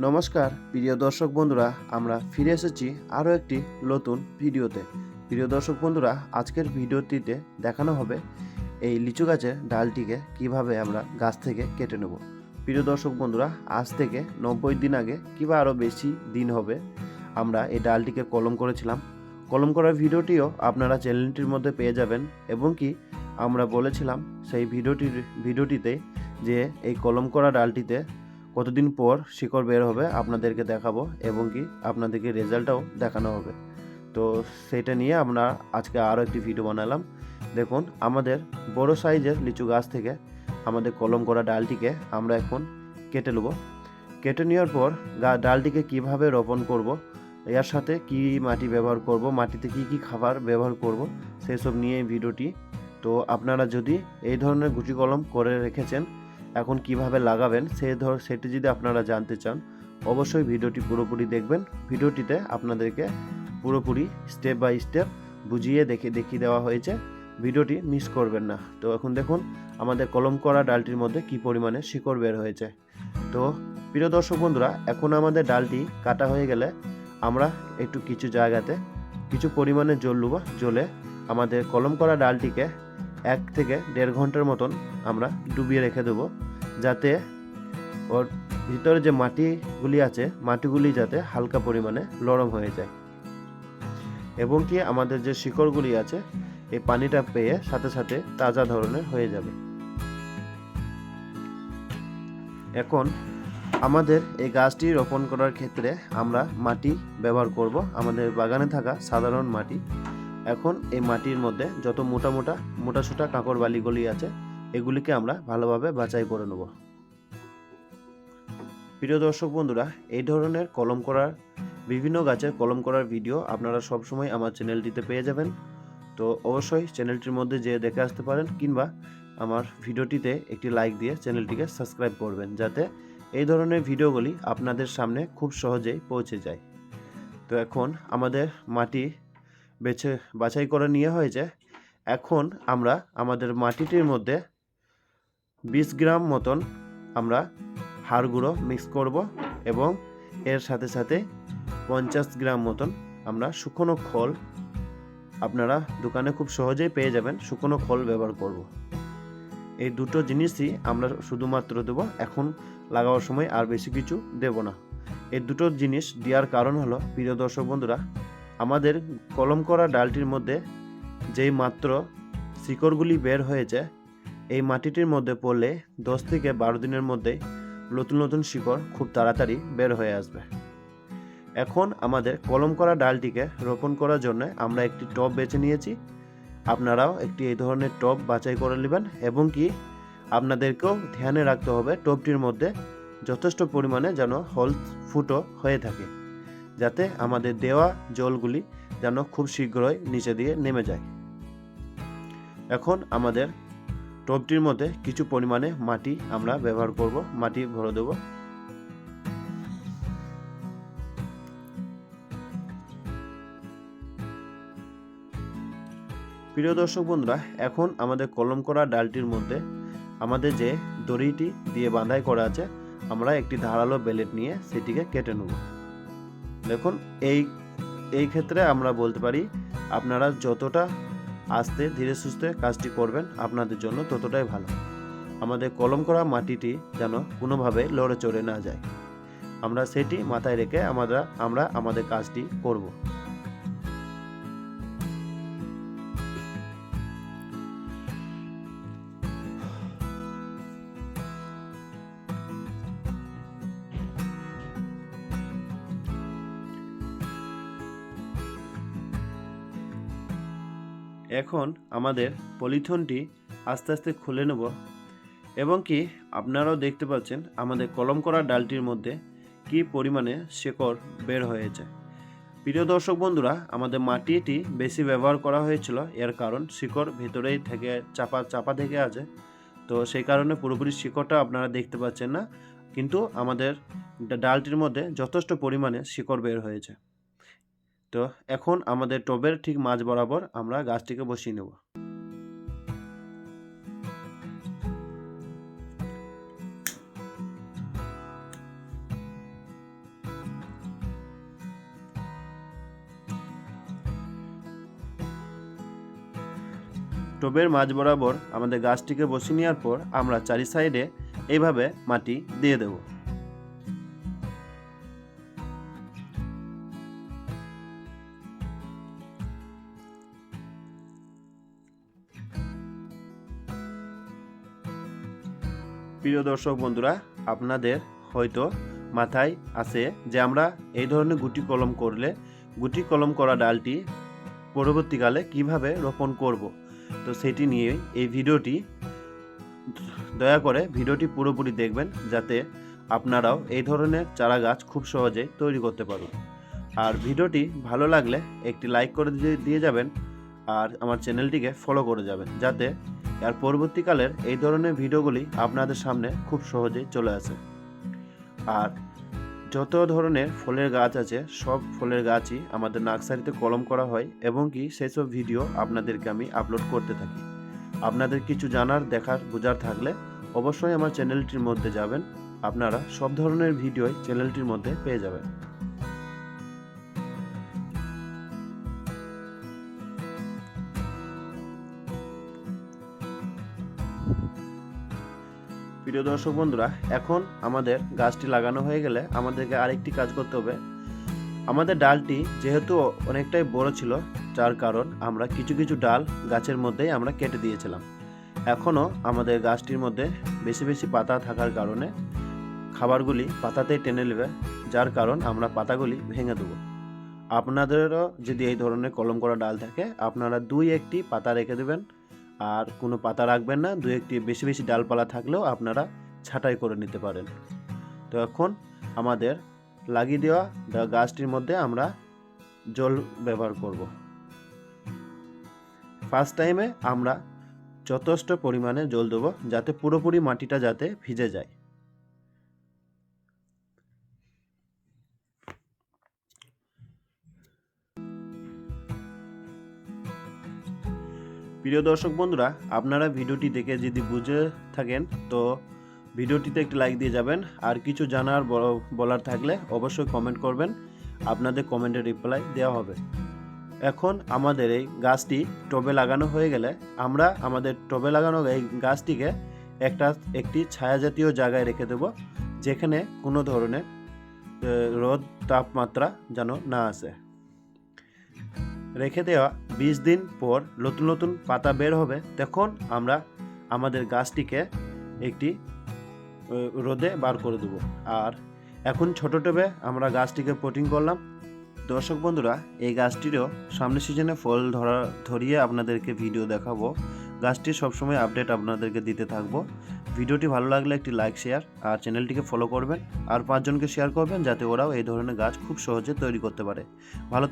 নমস্কার, প্রিয় দর্শক বন্ধুরা, আমরা ফিরে এসেছি আরও একটি নতুন ভিডিওতে। প্রিয় দর্শক বন্ধুরা, আজকের ভিডিওটিতে দেখানো হবে এই লিচু গাছের ডালটিকে কীভাবে আমরা গাছ থেকে কেটে নেব। প্রিয় দর্শক বন্ধুরা, আজ থেকে নব্বই দিন আগে কিংবা আরও বেশি দিন হবে, আমরা এই ডালটিকে কলম করেছিলাম। কলম করার ভিডিওটিও আপনারা চ্যানেলটির মধ্যে পেয়ে যাবেন, এবং কি আমরা বলেছিলাম সেই ভিডিওটির ভিডিওটিতে যে এই কলম করা ডালটিতে কতদিন পর শিকড় বের হবে আপনাদেরকে দেখাবো এবং কি আপনাদেরকে রেজাল্টটাও দেখানো হবে। তো সেটা নিয়ে আমরা আজকে আরও একটি ভিডিও বানালাম। দেখুন, আমাদের বড় সাইজের লিচু গাছ থেকে আমাদের কলম করা ডালটিকে আমরা এখন কেটে নেব। কেটে নেওয়ার পর গা, ডালটিকে কীভাবে রোপণ করব, এর সাথে কি মাটি ব্যবহার করব, মাটিতে কি কি খাবার ব্যবহার করব সেসব নিয়ে এই ভিডিওটি। তো আপনারা যদি এই ধরনের গুটি কলম করে রেখেছেন এখন কীভাবে লাগাবেন, সে ধর, সেটি যদি আপনারা জানতে চান, অবশ্যই ভিডিওটি পুরোপুরি দেখবেন। ভিডিওটিতে আপনাদেরকে পুরোপুরি স্টেপ বাই স্টেপ বুঝিয়ে দেখে, দেখিয়ে দেওয়া হয়েছে। ভিডিওটি মিস করবেন না। তো এখন দেখুন, আমাদের কলম করা ডালটির মধ্যে কি পরিমাণে শিকড় বের হয়েছে। তো প্রিয় দর্শক বন্ধুরা, এখন আমাদের ডালটি কাটা হয়ে গেলে আমরা একটু কিছু জায়গাতে কিছু পরিমাণে জল নেব জলে আমাদের কলম করা ডালটিকে এক থেকে দেড় ঘণ্টার মতন আমরা ডুবিয়ে রেখে দেবো। যাতে ওর ভিতরে যে মাটিগুলি আছে, মাটিগুলি যাতে হালকা পরিমাণে নরম হয়ে যায়। এবং কি আমাদের যে শিকড়গুলি আছে, এই পানিটা পেয়ে সাথে সাথে তাজা ধরনের হয়ে যাবে। এখন আমাদের এই গাছটি রোপণ করার ক্ষেত্রে আমরা মাটি ব্যবহার করব। আমাদের বাগানে থাকা সাধারণ মাটি। এখন এই মাটির মধ্যে যত মোটা মোটা মোটা সোটা কাঁকড় বালিগুলি আছে এগুলিকে আমরা ভালোভাবে বাছাই করে নেব। প্রিয় দর্শক বন্ধুরা, এই ধরনের কলম করার, বিভিন্ন গাছের কলম করার ভিডিও আপনারা সবসময় আমার চ্যানেলটিতে পেয়ে যাবেন। তো অবশ্যই চ্যানেলটির মধ্যে যেয়ে দেখে আসতে পারেন কিংবা আমার ভিডিওটিতে একটি লাইক দিয়ে চ্যানেলটিকে সাবস্ক্রাইব করবেন যাতে এই ধরনের ভিডিওগুলি আপনাদের সামনে খুব সহজেই পৌঁছে যায়। তো এখন আমাদের মাটি বেছে, বাছাই করে নিয়ে হয়েছে। এখন আমরা আমাদের মাটিটির মধ্যে বিশ গ্রাম মতন আমরা হাড় গুঁড়ো মিক্স করব এবং এর সাথে সাথে পঞ্চাশ গ্রাম মতন আমরা শুকনো খোল আপনারা দোকানে খুব সহজেই পেয়ে যাবেন শুকনো খোল ব্যবহার করব। এই দুটো জিনিসই আমরা শুধুমাত্র দেব, এখন লাগাবার সময় আর বেশি কিছু দেব না এই দুটো জিনিস দেওয়ার কারণ হলো, প্রিয় দর্শক বন্ধুরা, আমাদের কলম করা ডালটির মধ্যে যেই মাত্র শিকড়গুলি বের হয়েছে এই মাটিটির মধ্যে পড়লে দশ থেকে বারো দিনের মধ্যে নতুন নতুন শিকড় খুব তাড়াতাড়ি বের হয়ে আসবে। এখন আমাদের কলম করা ডালটিকে রোপণ করার জন্য আমরা একটি টব বেছে নিয়েছি। আপনারাও একটি এই ধরনের টব বাছাই করে নেবেন এবং কি আপনাদেরকেও ধ্যানে রাখতে হবে টবটির মধ্যে যথেষ্ট পরিমাণে যেন হল ফুটো হয়ে থাকে, যাতে আমাদের দেওয়া জলগুলি যেন খুব শীঘ্রই নিচে দিয়ে নেমে যায়। এখন আমাদের টবটির মধ্যে কিছু পরিমাণে মাটি আমরা ব্যবহার করব, মাটি ভরে দেব। প্রিয় দর্শক বন্ধুরা, এখন আমাদের কলম করা ডালটির মধ্যে আমাদের যে দড়িটি দিয়ে বাঁধাই করা আছে, আমরা একটি ধারালো বেলেট নিয়ে সেটিকে কেটে নেব। দেখুন, এই এই ক্ষেত্রে আমরা বলতে পারি, আপনারা যতটা আস্তে ধীরে সুস্থে কাজটি করবেন, আপনাদের জন্য ততটাই ভালো। আমাদের কলম করা মাটিটি যেন কোনোভাবে লড়ে চড়ে না যায়। আমরা সেটি মাথায় রেখে আমরা আমরা আমাদের কাজটি করব। এখন আমাদের পলিথনটি আস্তে আস্তে খুলে নেব এবং কি আপনারাও দেখতে পাচ্ছেন আমাদের কলম করা ডালটির মধ্যে কি পরিমাণে শেকড় বের হয়েছে। প্রিয় দর্শক বন্ধুরা, আমাদের মাটিটি বেশি ব্যবহার করা হয়েছিল, এর কারণ শিকড় ভেতরেই থেকে চাপা চাপা থেকে আছে। তো সেই কারণে পুরোপুরি শিকড়টা আপনারা দেখতে পাচ্ছেন না, কিন্তু আমাদের ডালটির মধ্যে যথেষ্ট পরিমাণে শিকড় বের হয়েছে। তো এখন আমাদের টবের ঠিক মাঝ বরাবর আমরা গাছটিকে বসিয়ে নেব। টবের মাঝ বরাবর আমাদের গাছটিকে বসিয়ে নেওয়ার পর আমরা চারি সাইডে এইভাবে মাটি দিয়ে দেবো। প্রিয় দর্শক বন্ধুরা, আপনাদের হয়তো মাথায় আছে যে আমরা এই ধরনের গুটি কলম করলে, গুটি কলম করা ডালটি পরবর্তীকালে কীভাবে রোপণ করব? তো সেটি নিয়ে এই ভিডিওটি, দয়া করে ভিডিওটি পুরোপুরি দেখবেন যাতে আপনারাও এই ধরনের চারা গাছ খুব সহজে তৈরি করতে পারুন। আর ভিডিওটি ভালো লাগলে একটি লাইক করে দিয়ে যাবেন আর আমার চ্যানেলটিকে ফলো করে যাবেন, যাতে আর পরবর্তীকালের এই ধরনের ভিডিওগুলি আপনাদের সামনে খুব সহজেই চলে আসে। আর যত ধরনের ফলের গাছ আছে, সব ফলের গাছই আমাদের নার্সারিতে কলম করা হয় এবং কি সেসব ভিডিও আপনাদেরকে আমি আপলোড করতে থাকি। আপনাদের কিছু জানার, দেখার, বোঝার থাকলে অবশ্যই আমার চ্যানেলটির মধ্যে যাবেন। আপনারা সব ধরনের ভিডিওই চ্যানেলটির মধ্যে পেয়ে যাবেন। প্রিয় দর্শক বন্ধুরা, এখন আমাদের গাছটি লাগানো হয়ে গেলে আমাদেরকে আরেকটি কাজ করতে হবে। আমাদের ডালটি যেহেতু অনেকটাই বড় ছিল, যার কারণ আমরা কিছু কিছু ডাল গাছের মধ্যেই আমরা কেটে দিয়েছিলাম। এখনও আমাদের গাছটির মধ্যে বেশি বেশি পাতা থাকার কারণে খাবারগুলি পাতাতেই টেনে নেবে, যার কারণ আমরা পাতাগুলি ভেঙে দেবো। আপনাদেরও যদি এই ধরনের কলম করা ডাল থাকে, আপনারা দুই একটি পাতা রেখে দেবেন। আর কোনো পাতা রাখবেন না, দু একটি বেশি বেশি ডালপালা থাকলেও আপনারা ছাঁটাই করে নিতে পারেন। তো এখন আমাদের লাগিয়ে দেওয়া গাছটির মধ্যে আমরা জল ব্যবহার করব। ফার্স্ট টাইমে আমরা যথেষ্ট পরিমাণে জল দেবো যাতে পুরোপুরি মাটিটা যাতে ভিজে যায়। প্রিয় দর্শক বন্ধুরা, আপনারা ভিডিওটি দেখে যদি বুঝে থাকেন, তো ভিডিওটিতে একটি লাইক দিয়ে যাবেন। আর কিছু জানার বলার থাকলে অবশ্যই কমেন্ট করবেন। আপনাদের কমেন্টের রিপ্লাই দেওয়া হবে। এখন আমাদের এই গাছটি টবে লাগানো হয়ে গেলে আমরা আমাদের টবে লাগানো এই গাছটিকে একটা, একটি ছায়া জাতীয় জায়গায় রেখে দেব, যেখানে কোনো ধরনের রোদ তাপমাত্রা যেন না আসে। রেখে দেওয়া বিশ দিন পর নতুন নতুন পাতা বের হবে, তখন আমরা আমাদের গাছটিকে একটি রোদে বার করে দেবো। আর এখন ছোটো টবে আমরা গাছটিকে পোটিং করলাম। দর্শক বন্ধুরা, এই গাছটিরও সামনের সিজনে ফল ধরা, ধরিয়ে আপনাদেরকে ভিডিও দেখাবো। গাছটির সবসময় আপডেট আপনাদেরকে দিতে থাকব। ভিডিওটি ভালো লাগলে একটি লাইক, শেয়ার আর চ্যানেলটিকে ফলো করবেন। আর পাঁচজনকে শেয়ার করবেন, যাতে ওরাও এই ধরনের গাছ খুব সহজে তৈরি করতে পারে। ভালো